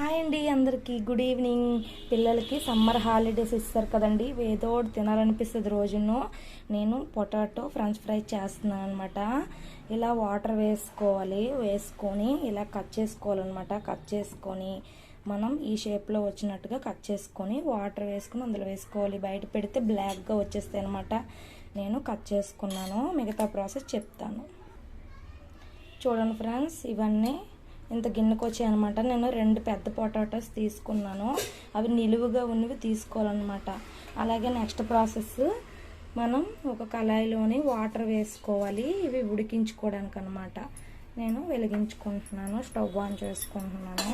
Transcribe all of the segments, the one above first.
Hi అండి అందరికీ. Good evening పిల్లలకి. సమ్మర్ హాలిడేస్ ఇస్తారు కదండి. ఏదో తినాలనిపిస్తుంది రోజును నేను పొటాటో ఫ్రెంచ్ ఫ్రై చేస్తున్నాను అనమాట ఇలా వాటర్ వేసుకోవాలి. వేసుకొని ఇలా కట్ చేసుకోవాలన్నమాట. కట్ చేసుకొని మనం ఈ షేప్లో వచ్చినట్టుగా కట్ చేసుకొని వాటర్ వేసుకుని అందులో వేసుకోవాలి. బయట పెడితే బ్లాక్గా వచ్చేస్తాయి అనమాట నేను కట్ చేసుకున్నాను. మిగతా ప్రాసెస్ చెప్తాను. చూడండి ఫ్రెండ్స్ ఇవన్నీ ఇంత గిన్నెకు వచ్చాయి అనమాట నేను రెండు పెద్ద పొటాటోస్ తీసుకున్నాను. అవి నిలువుగా ఉన్నవి తీసుకోవాలన్నమాట. అలాగే నెక్స్ట్ ప్రాసెస్ మనం ఒక కళాయిలోని వాటర్ వేసుకోవాలి. ఇవి ఉడికించుకోవడానికి అనమాట నేను వెలిగించుకుంటున్నాను. స్టవ్ ఆన్ చేసుకుంటున్నాను.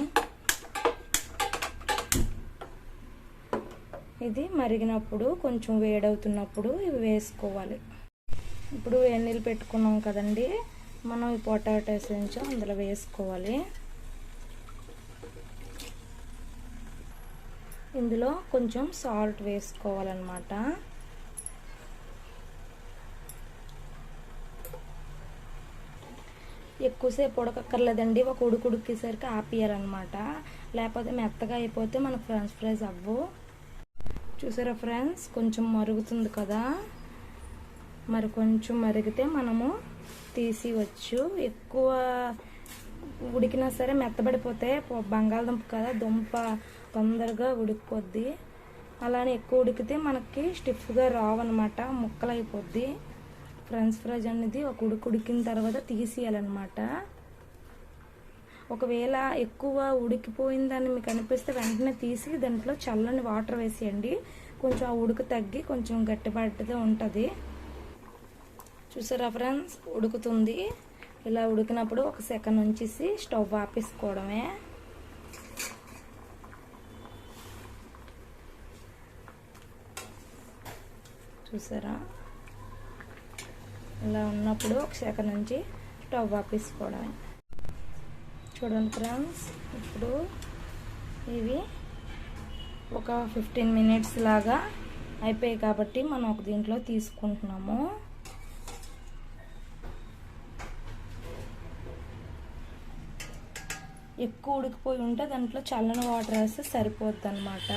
ఇది మరిగినప్పుడు కొంచెం వేడవుతున్నప్పుడు ఇవి వేసుకోవాలి. ఇప్పుడు ఎన్నీళ్ళు పెట్టుకున్నాం కదండి. మనం ఈ పొటాటోస్ నుంచి అందులో వేసుకోవాలి. ఇందులో కొంచెం సాల్ట్ వేసుకోవాలన్నమాట. ఎక్కువసేపు ఉడకక్కర్లేదండి ఒక ఉడుకు ఉడికేసరికి ఆపియాలన్నమాట. లేకపోతే మెత్తగా అయిపోతే మనకు ఫ్రెంచ్ ఫ్రైస్ అవ్వు. చూసారా ఫ్రెండ్స్? కొంచెం మరుగుతుంది కదా. మరి కొంచెం మరిగితే మనము తీసివచ్చు. ఎక్కువ ఉడికినా సరే మెత్తబడిపోతే బంగాళదుంప కదా దుంప తొందరగా ఉడికిపోద్ది. అలానే ఎక్కువ ఉడికితే మనకి స్టిఫ్గా రావన్నమాట ముక్కలు అయిపోద్ది ఫ్రెంచ్ ఫ్రైజ్ అనేది ఒక ఉడికి ఉడికిన తర్వాత తీసేయాలన్నమాట. ఒకవేళ ఎక్కువ ఉడికిపోయిందని మీకు అనిపిస్తే వెంటనే తీసి దాంట్లో చల్లని వాటర్ వేసేయండి. కొంచెం ఆ ఉడుకు తగ్గి కొంచెం గట్టిపడ్డదే ఉంటుంది. చూసారా ఫ్రెండ్స్? ఉడుకుతుంది. ఇలా ఉడికినప్పుడు ఒక సెకండ్ ఉంచేసి స్టవ్ ఆపేసుకోవడమే. చూసారా? ఇలా ఉన్నప్పుడు ఒక సెకండ్ నుంచి స్టవ్ ఆపేసుకోవడమే. చూడండి ఫ్రెండ్స్ ఇప్పుడు ఇవి ఒక ఫిఫ్టీన్ మినిట్స్ లాగా అయిపోయాయి కాబట్టి మనం ఒక దీంట్లో తీసుకుంటున్నాము. ఎక్కువ ఉడికిపోయి ఉంటే దాంట్లో చల్లని వాటర్ వేస్తే సరిపోద్ది అనమాట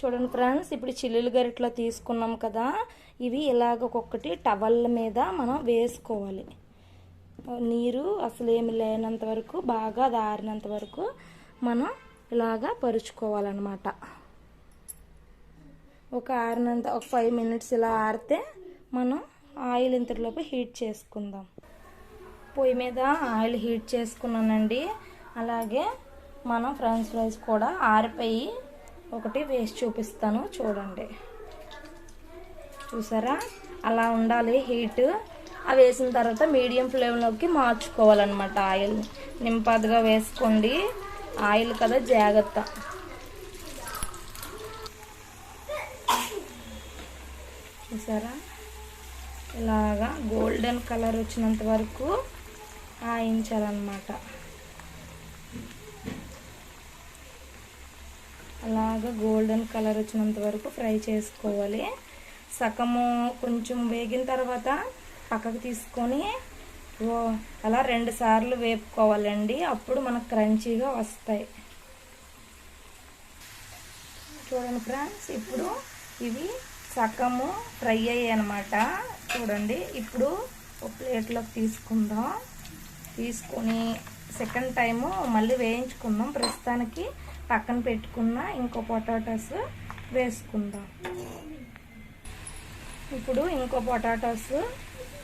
చూడండి ఫ్రెండ్స్ ఇప్పుడు చిల్లులు గరిట్లో తీసుకున్నాం కదా ఇవి ఇలాగ ఒక్కొక్కటి టవల్ మీద మనం వేసుకోవాలి. నీరు అసలు ఏమి లేనంత వరకు బాగా దారినంత వరకు మనం ఇలాగా పరుచుకోవాలన్నమాట. ఒక ఆరినంత ఒక ఫైవ్ మినిట్స్ ఇలా ఆరితే మనం ఆయిల్ ఇంతలోపు హీట్ చేసుకుందాం. పొయ్యి మీద ఆయిల్ హీట్ చేసుకున్నానండి. అలాగే మనం ఫ్రెంచ్ ఫ్రైస్ కూడా ఆరిపోయి ఒకటి వేసి చూపిస్తాను చూడండి. చూసారా? అలా ఉండాలి హీట్. అవి వేసిన తర్వాత మీడియం ఫ్లేమ్లోకి మార్చుకోవాలన్నమాట ఆయిల్. నింపాదిగా వేసుకోండి. ఆయిల్ కదా జాగ్రత్త. చూసారా? ఇలాగా గోల్డెన్ కలర్ వచ్చినంత వరకు ఆయించాలన్నమాట అలాగా గోల్డెన్ కలర్ వచ్చినంత వరకు ఫ్రై చేసుకోవాలి. సగము కొంచెం వేగిన తర్వాత పక్కకు తీసుకొని అలా రెండు సార్లు వేపుకోవాలండి. అప్పుడు మనకు క్రంచీగా వస్తాయి. చూడండి ఫ్రెండ్స్ ఇప్పుడు ఇవి సగము ఫ్రై అయ్యాయి అనమాట చూడండి ఇప్పుడు ఒక ప్లేట్లోకి తీసుకుందాం. తీసుకొని సెకండ్ టైము మళ్ళీ వేయించుకుందాం. ప్రస్తుతానికి పక్కన పెట్టుకున్న ఇంకో పొటాటోస్ వేసుకుందాం. ఇప్పుడు ఇంకో పొటాటోస్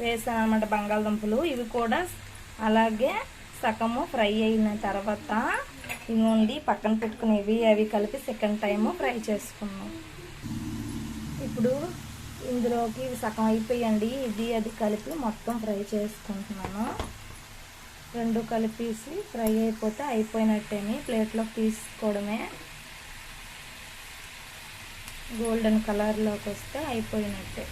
వేసాను అనమాట బంగాళదుంపలు. ఇవి కూడా అలాగే సగము ఫ్రై అయిన తర్వాత ఇవ్వండి పక్కన పెట్టుకునేవి. అవి కలిపి సెకండ్ టైము ఫ్రై చేసుకున్నాం ఇప్పుడు ఇందులోకి ఇవి సగం అయిపోయండి. ఇది అది కలిపి మొత్తం ఫ్రై చేసుకుంటున్నాను. రెండు కలిపేసి ఫ్రై అయిపోతే అయిపోయినట్టేమి ప్లేట్లోకి తీసుకోవడమే. గోల్డెన్ కలర్లోకి వస్తే అయిపోయినట్టే.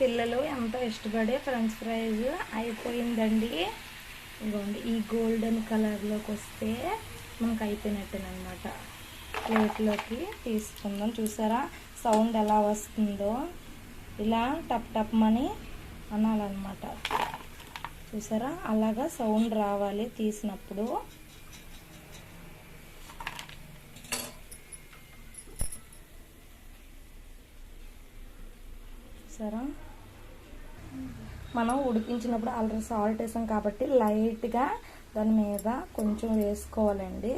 పిల్లలు ఎంతో ఇష్టపడే ఫ్రెంచ్ ఫ్రైస్ అయిపోయిందండి. ఇదిగోండి ఈ గోల్డెన్ కలర్లోకి వస్తే మనకు అయిపోయినట్టేనమాట. ప్లేట్లోకి తీసుకుందాం చూసారా? సౌండ్ ఎలా వస్తుందో. ఇలా టప్ టప్ మని అనాలన్నమాట. చూసారా? అలాగా సౌండ్ రావాలి తీసినప్పుడు. చూసారా? మనం ఉడికించినప్పుడు ఆల్రెడీ సాల్ట్ వేసాం కాబట్టి లైట్గా దాని మీద కొంచెం వేసుకోవాలండి.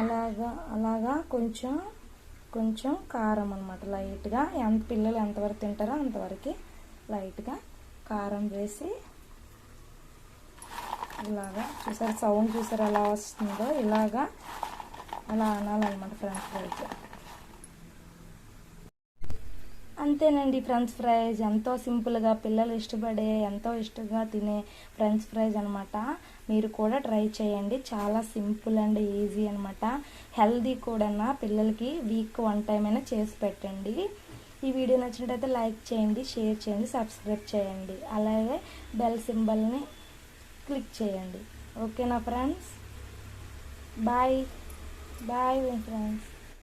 అలాగా అలాగా కొంచెం కొంచెం కారం అనమాట లైట్గా ఎంత పిల్లలు ఎంతవరకు తింటారో అంతవరకు. లైట్గా కారం వేసి ఇలాగా చూసారు సౌండ్ చూసారు ఎలా వస్తుందో? ఇలాగా అలా అనాలన్నమాట ఫ్రెంచ్ ఫ్రైస్. అంతేనండి ఫ్రెంచ్ ఫ్రైస్. ఎంతో సింపుల్గా పిల్లలు ఇష్టపడే ఎంతో ఇష్టంగా తినే ఫ్రెంచ్ ఫ్రైస్ అనమాట మీరు కూడా ట్రై చేయండి. చాలా సింపుల్ అండ్ ఈజీ అనమాట హెల్దీ కూడా పిల్లలకి వీక్ వన్ టైం అయినా చేసి పెట్టండి. ఈ వీడియో నచ్చినట్టయితే లైక్ చేయండి షేర్ చేయండి సబ్స్క్రైబ్ చేయండి. అలాగే బెల్ సింబల్ని క్లిక్ చేయండి. ఓకేనా ఫ్రెండ్స్? బాయ్. Bye friends.